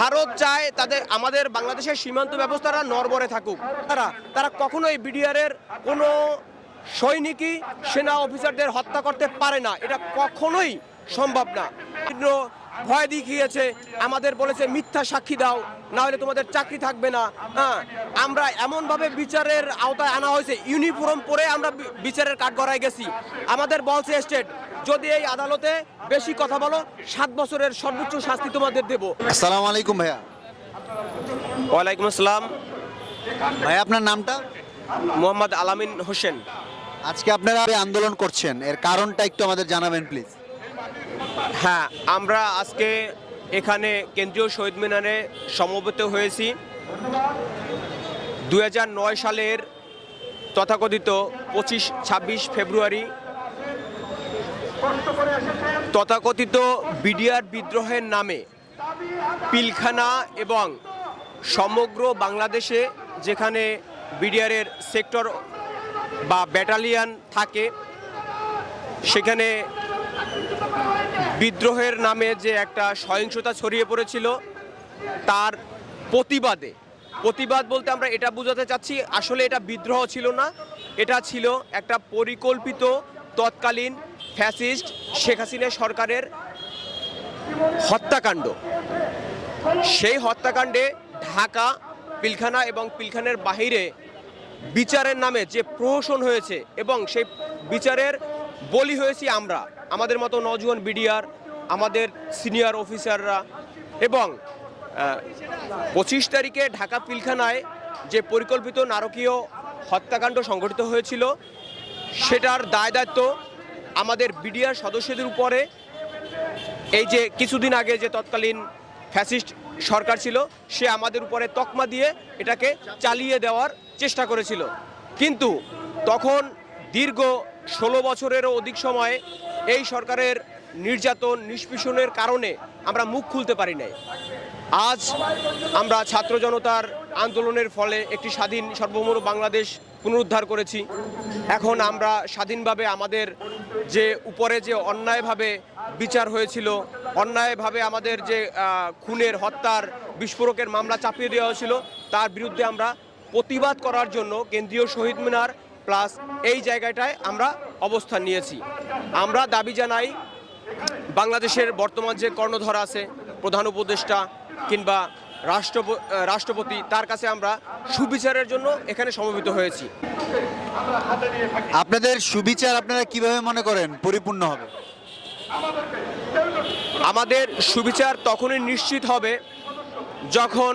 ভারত চায় তাদের, আমাদের বাংলাদেশের সীমান্ত ব্যবস্থাটা নরবরে থাকুক। তারা তারা কখনোই বিডিআরের কোনো সৈনিকই, সেনা অফিসারদের হত্যা করতে পারে না। এটা কখনোই সম্ভব না। ভয় দেখিয়েছে, আমাদের বলেছে, মিথ্যা সাক্ষী দাও না হলে তোমাদের চাকরি থাকবে না। হ্যাঁ আমরা এমনভাবে বিচারের আওতায় আনা হয়েছে, ইউনিফর্ম পরে আমরা বিচারের কাঠগড়ায় গেছি। আমাদের বলছে স্টেট যদি এই আদালতে বেশি কথা বলো সাত বছরের সর্বোচ্চ শাস্তি তোমাদের দেব। আসসালামু আলাইকুম ভাইয়া। ওয়ালাইকুম আসসালাম। ভাই আপনার নামটা? মোহাম্মদ আলামিন হোসেন। আজকে আপনারা আন্দোলন করছেন এর কারণটা একটু আমাদের জানাবেন প্লিজ। হ্যাঁ আমরা আজকে এখানে কেন্দ্রীয় শহীদ মিনারে সমবেত হয়েছি। দুই হাজার নয় সালের তথাকথিত পঁচিশ ছাব্বিশ ফেব্রুয়ারি তথাকথিত বিডিআর বিদ্রোহের নামে পিলখানা এবং সমগ্র বাংলাদেশে যেখানে বিডিআরের সেক্টর বা ব্যাটালিয়ান থাকে, সেখানে বিদ্রোহের নামে যে একটা সহিংসতা ছড়িয়ে পড়েছিল, তার প্রতিবাদে, প্রতিবাদ বলতে আমরা এটা বোঝাতে চাচ্ছি, আসলে এটা বিদ্রোহ ছিল না, এটা ছিল একটা পরিকল্পিত তৎকালীন ফ্যাসিস্ট শেখ হাসিনা সরকারের হত্যাকাণ্ড। সেই হত্যাকাণ্ডে ঢাকা, পিলখানা এবং পিলখানের বাহিরে বিচারের নামে যে প্রহসন হয়েছে এবং সেই বিচারের বলি হয়েছি আমরা, আমাদের মতো নজওয়ান বিডিআর, আমাদের সিনিয়র অফিসাররা এবং পঁচিশ তারিখে ঢাকা পিলখানায় যে পরিকল্পিত নারকীয় হত্যাকাণ্ড সংঘটিত হয়েছিল, সেটার দায় দায়িত্ব আমাদের বিডিআর সদস্যদের উপরে এই যে কিছুদিন আগে যে তৎকালীন ফ্যাসিস্ট সরকার ছিল, সে আমাদের উপরে তকমা দিয়ে এটাকে চালিয়ে দেওয়ার চেষ্টা করেছিল। কিন্তু তখন দীর্ঘ ষোলো বছরেরও অধিক সময়ে এই সরকারের নির্যাতন, নিষ্পেষণের কারণে আমরা মুখ খুলতে পারি নাই। আজ আমরা ছাত্র জনতার আন্দোলনের ফলে একটি স্বাধীন সার্বভৌম বাংলাদেশ পুনরুদ্ধার করেছি। এখন আমরা স্বাধীনভাবে আমাদের যে উপরে যে অন্যায়ভাবে বিচার হয়েছিল, অন্যায়ভাবে আমাদের যে খুনের, হত্যার বিস্ফোরকের মামলা চাপিয়ে দেওয়া হয়েছিল, তার বিরুদ্ধে আমরা প্রতিবাদ করার জন্য কেন্দ্রীয় শহীদ মিনার প্লাস এই জায়গাটায় আমরা অবস্থান নিয়েছি। আমরা দাবি জানাই, বাংলাদেশের বর্তমান যে কর্ণধর আছে, প্রধান উপদেষ্টা কিংবা রাষ্ট্রপতি তার কাছে আমরা সুবিচারের জন্য এখানে সমবেত হয়েছি। আপনাদের সুবিচার আপনারা কীভাবে মনে করেন পরিপূর্ণ হবে? আমাদের সুবিচার তখনই নিশ্চিত হবে যখন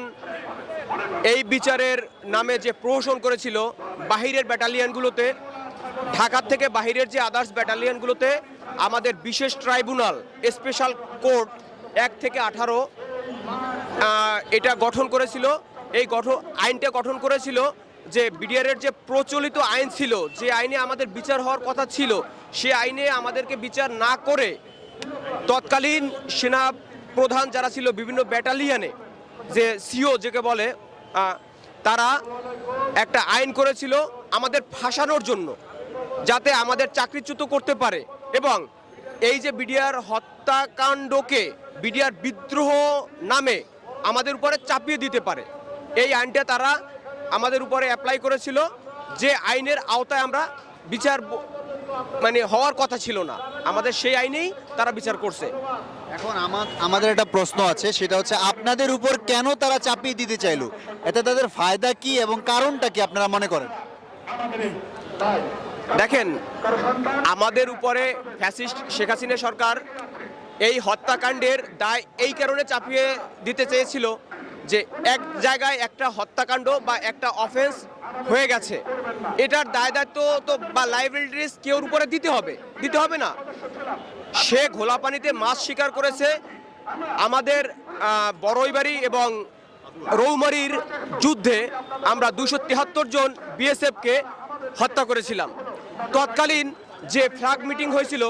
এই বিচারের নামে যে প্রহসন করেছিল বাহিরের ব্যাটালিয়ানগুলোতে ঢাকার থেকে বাহিরের যে আদার্স ব্যাটালিয়ানগুলোতে আমাদের বিশেষ ট্রাইব্যুনাল স্পেশাল কোর্ট এক থেকে আঠারো এটা গঠন করেছিল, এই গঠন আইনটা গঠন করেছিল যে বিডিআরের যে প্রচলিত আইন ছিল, যে আইনে আমাদের বিচার হওয়ার কথা ছিল, সে আইনে আমাদেরকে বিচার না করে তৎকালীন সেনা প্রধান যারা ছিল বিভিন্ন ব্যাটালিয়ানে, যে সিও যেকে বলে তারা একটা আইন করেছিল আমাদের ফাঁসানোর জন্য, যাতে আমাদের চাকরিচ্যুত করতে পারে এবং এই যে বিডিআর হত্যাকাণ্ডকে বিডিআর বিদ্রোহ নামে আমাদের উপরে চাপিয়ে দিতে পারে এই আইনটা তারা আমাদের উপরে অ্যাপ্লাই করেছিল। যে আইনের আওতায় আমরা বিচার মানে হওয়ার কথা ছিল না আমাদের সেই আইনেই তারা বিচার করছে। এখন আমা- আমাদের একটা প্রশ্ন আছে সেটা হচ্ছে আপনাদের উপর কেন তারা চাপিয়ে দিতে চাইলো? এতে তাদের ফায়দা কি এবং কারণটা কি আপনারা মনে করেন? দেখেন, আমাদের উপরে ফ্যাসিস্ট শেখ হাসিনা সরকার এই হত্যাকাণ্ডের দায় এই কারণে চাপিয়ে দিতে চেয়েছিল যে এক জায়গায় একটা হত্যাকাণ্ড বা একটা অফেন্স হয়ে গেছে। এটার দায় দায়িত্ব তো বা লাইবিলিটিস কেউর উপরে দিতে হবে দিতে হবে না। সে ঘোলা পানিতে মাছ শিকার করেছে আমাদের বড়ইবাড়ি এবং রৌমারির যুদ্ধে আমরা দুশো তিয়াত্তর জন বিএসএফকে হত্যা করেছিলাম। তৎকালীন যে ফ্ল্যাগ মিটিং হয়েছিল,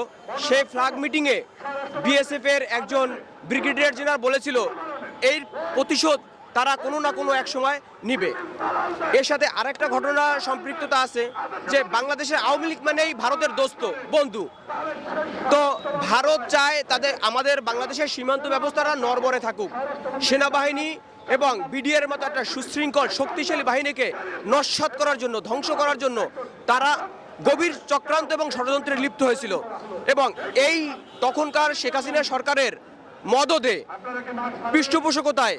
সেই ফ্ল্যাগ মিটিংয়ে বিএসএফের একজন ব্রিগেডিয়ার জেনারেল বলেছিল, এই প্রতিশোধ তারা কোনো না কোনো এক সময় নিবে। এর সাথে আরেকটা ঘটনা সম্পৃক্ততা আছে, যে বাংলাদেশের আওয়ামী লীগ মানেই ভারতের দোস্ত, বন্ধু। তো ভারত চায় তাদের, আমাদের বাংলাদেশের সীমান্ত ব্যবস্থাটা নরবরে থাকুক। সেনাবাহিনী এবং বিডিআর মতো একটা সুশৃঙ্খল, শক্তিশালী বাহিনীকে নস্বাত করার জন্য, ধ্বংস করার জন্য তারা গভীর চক্রান্ত এবং ষড়যন্ত্রে লিপ্ত হয়েছিল। এবং এই তখনকার শেখ হাসিনা সরকারের মদদে পৃষ্ঠপোষকতায়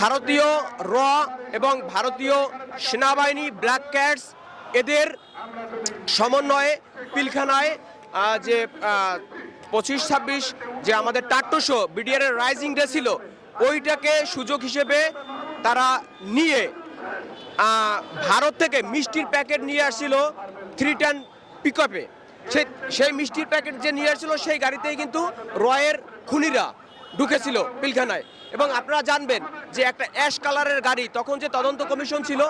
ভারতীয় র এবং ভারতীয় সেনাবাহিনী ব্ল্যাক ক্যাটস এদের সমন্বয়ে পিলখানায় যে পঁচিশ, ছাব্বিশ, যে আমাদের টাট্টশো বিডিআর এর রাইজিং ডে ছিল, ওইটাকে সুযোগ হিসেবে তারা নিয়ে ভারত থেকে মিষ্টির প্যাকেট নিয়ে আসছিল। থ্রি টেন পিকআপে সেই সেই মিষ্টির প্যাকেট যে নিয়ে আসছিল, সেই গাড়িতেই কিন্তু রয়ের খুনিরা ঢুকেছিল পিলখানায়। এবং আপনারা জানবেন যে একটা অ্যাশ কালারের গাড়ি, তখন যে তদন্ত কমিশন ছিল,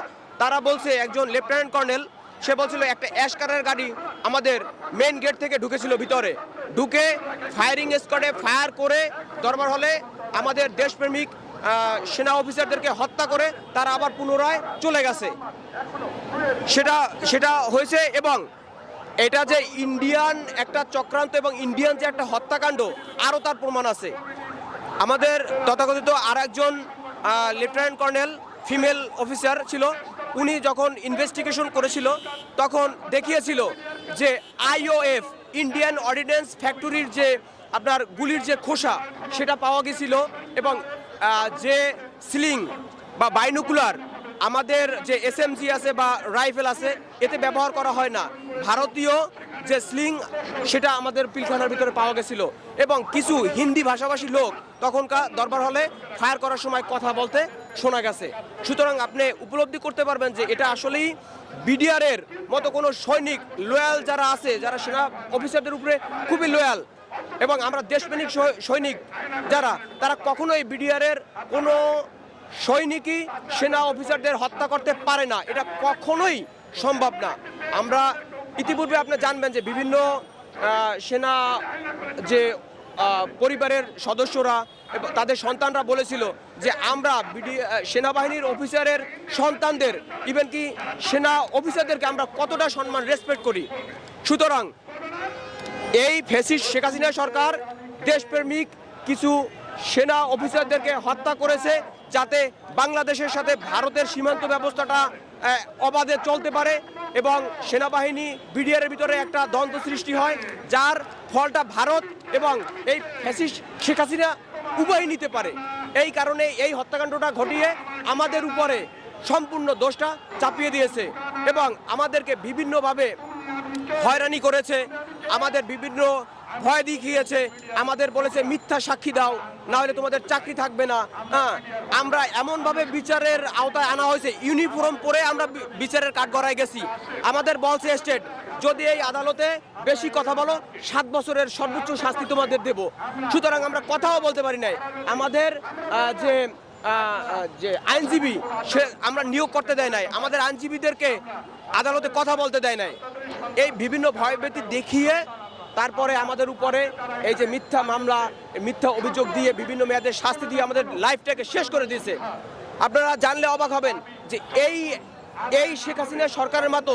তারা বলছে একজন লেফটেন্যান্ট কর্নেল সে বলছিল, একটা অ্যাশ কালারের গাড়ি আমাদের মেন গেট থেকে ঢুকেছিল ভিতরে। ঢুকে ফায়ারিং স্কোয়াডে ফায়ার করে দরবার হলে আমাদের দেশপ্রেমিক সেনা অফিসারদেরকে হত্যা করে তারা আবার পুনরায় চলে গেছে। সেটা সেটা হয়েছে এবং এটা যে ইন্ডিয়ান একটা চক্রান্ত এবং ইন্ডিয়ান যে একটা হত্যাকাণ্ড, আরও তার প্রমাণ আছে। আমাদের তথাকথিত আর একজন লেফটেন্যান্ট কর্নেল, ফিমেল অফিসার ছিল। উনি যখন ইনভেস্টিগেশন করেছিল, তখন দেখিয়েছিল যে আইওএফ ইন্ডিয়ান অর্ডিন্যান্স ফ্যাক্টরির যে আপনার গুলির যে খোসা, সেটা পাওয়া গেছিল এবং যে স্লিং বা বাইনোকুলার আমাদের যে এসএমজি আছে বা রাইফেল আছে, এতে ব্যবহার করা হয় না। ভারতীয় যে স্লিং সেটা আমাদের পিলখানার ভিতরে পাওয়া গেছিল। এবং কিছু হিন্দি ভাষাভাষী লোক তখনকার দরবার হলে ফায়ার করার সময় কথা বলতে শোনা গেছে। সুতরাং আপনি উপলব্ধি করতে পারবেন যে এটা আসলেই বিডিআরের মতো কোনো সৈনিক লয়াল যারা আছে, যারা সেনা অফিসারদের উপরে খুবই লয়াল এবং আমরা দেশপ্রেমিক সৈনিক যারা, তারা কখনোই বিডিআরের কোনো সৈনিকই সেনা অফিসারদের হত্যা করতে পারে না। এটা কখনোই সম্ভব না। আমরা ইতিপূর্বে আপনি জানবেন যে বিভিন্ন সেনা যে পরিবারের সদস্যরা তাদের সন্তানরা বলেছিল যে আমরা বিডি সেনাবাহিনীর অফিসারের সন্তানদের ইভেন কি সেনা অফিসারদেরকে আমরা কতটা সম্মান রেসপেক্ট করি। সুতরাং এই ফেসিস শেখ হাসিনা সরকার দেশপ্রেমিক কিছু সেনা অফিসারদেরকে হত্যা করেছে। যাতে বাংলাদেশের সাথে ভারতের সীমান্ত ব্যবস্থাটা অবাধে চলতে পারে এবং সেনাবাহিনী বিডিআর ভিতরে একটা দ্বন্দ্ব সৃষ্টি হয়, যার ফলটা ভারত এবং এই ফ্যাসিস্ট শেখ হাসিনা উভয় নিতে পারে। এই কারণে এই হত্যাকাণ্ডটা ঘটিয়ে আমাদের উপরে সম্পূর্ণ দোষটা চাপিয়ে দিয়েছে এবং আমাদেরকে বিভিন্নভাবে হয়রানি করেছে। আমাদের বিভিন্ন ভয় দেখিয়েছে, আমাদের বলেছে, মিথ্যা সাক্ষী দাও না হলে তোমাদের চাকরি থাকবে না। হ্যাঁ আমরা এমনভাবে বিচারের আওতায় আনা হয়েছে, ইউনিফর্ম পরে আমরা বিচারের কাঠগড়ায় গেছি। আমাদের বলছে স্টেট, যদি এই আদালতে বেশি কথা বলো, সাত বছরের সর্বোচ্চ শাস্তি তোমাদের দেব। সুতরাং আমরা কথাও বলতে পারি নাই। আমাদের যে যে আইনজীবী, সে আমরা নিয়োগ করতে দেয় নাই। আমাদের আইনজীবীদেরকে আদালতে কথা বলতে দেয় নাই। এই বিভিন্ন ভয়ভীতি দেখিয়ে তারপরে আমাদের উপরে এই যে মিথ্যা মামলা, মিথ্যা অভিযোগ দিয়ে বিভিন্ন মেয়াদের শাস্তি দিয়ে আমাদের লাইফটাকে শেষ করে দিয়েছে। আপনারা জানলে অবাক হবেন যে এই এই শেখ হাসিনা সরকারের মতো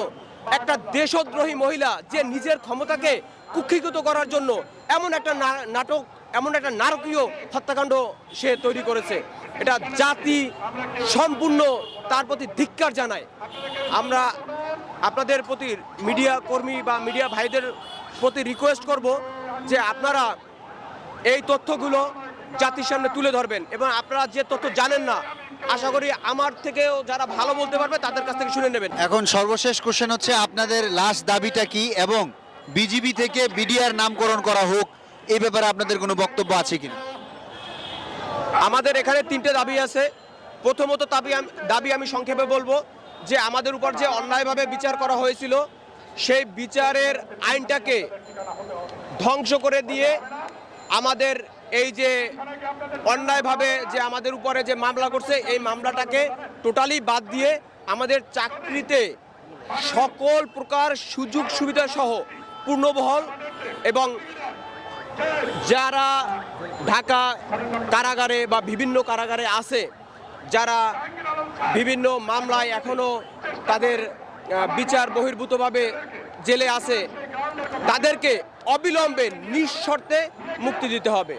একটা দেশদ্রোহী মহিলা যে নিজের ক্ষমতাকে কুক্ষিগত করার জন্য এমন একটা নাটক, এমন একটা নারকীয় হত্যাকাণ্ড সে তৈরি করেছে। এটা জাতি সম্পূর্ণ তার প্রতি ধিক্কার জানায়। আমরা আপনাদের প্রতি মিডিয়া কর্মী বা মিডিয়া ভাইদের প্রতি রিকোয়েস্ট করব যে আপনারা এই তথ্যগুলো জাতির সামনে তুলে ধরবেন এবং আপনারা যে তথ্য জানেন না আশা করি আমার থেকেও যারা ভালো বলতে পারবে তাদের কাছ থেকে শুনে নেবেন। এখন সর্বশেষ কোশ্চেন হচ্ছে আপনাদের লাস্ট দাবিটা কি এবং বিজিবি থেকে বিডিআর নামকরণ করা হোক এই ব্যাপারে আপনাদের কোনো বক্তব্য আছে কিনা? আমাদের এখানে তিনটে দাবি আছে। প্রথমত দাবি দাবি আমি সংক্ষেপে বলব যে আমাদের উপর যে অন্যায়ভাবে বিচার করা হয়েছিল সেই বিচারের আইনটাকে ধ্বংস করে দিয়ে আমাদের এই যে অন্যায়ভাবে যে আমাদের উপরে যে মামলা করছে, এই মামলাটাকে টোটালি বাদ দিয়ে আমাদের চাকরিতে সকল প্রকার সুযোগ সুবিধা সহ পূর্ণবহল এবং যারা ঢাকা কারাগারে বা বিভিন্ন কারাগারে আছে, যারা বিভিন্ন মামলায় এখনও তাদের বিচার বহির্ভূতভাবে জেলে আছে তাদেরকে অবিলম্বে নিঃশর্তে মুক্তি দিতে হবে।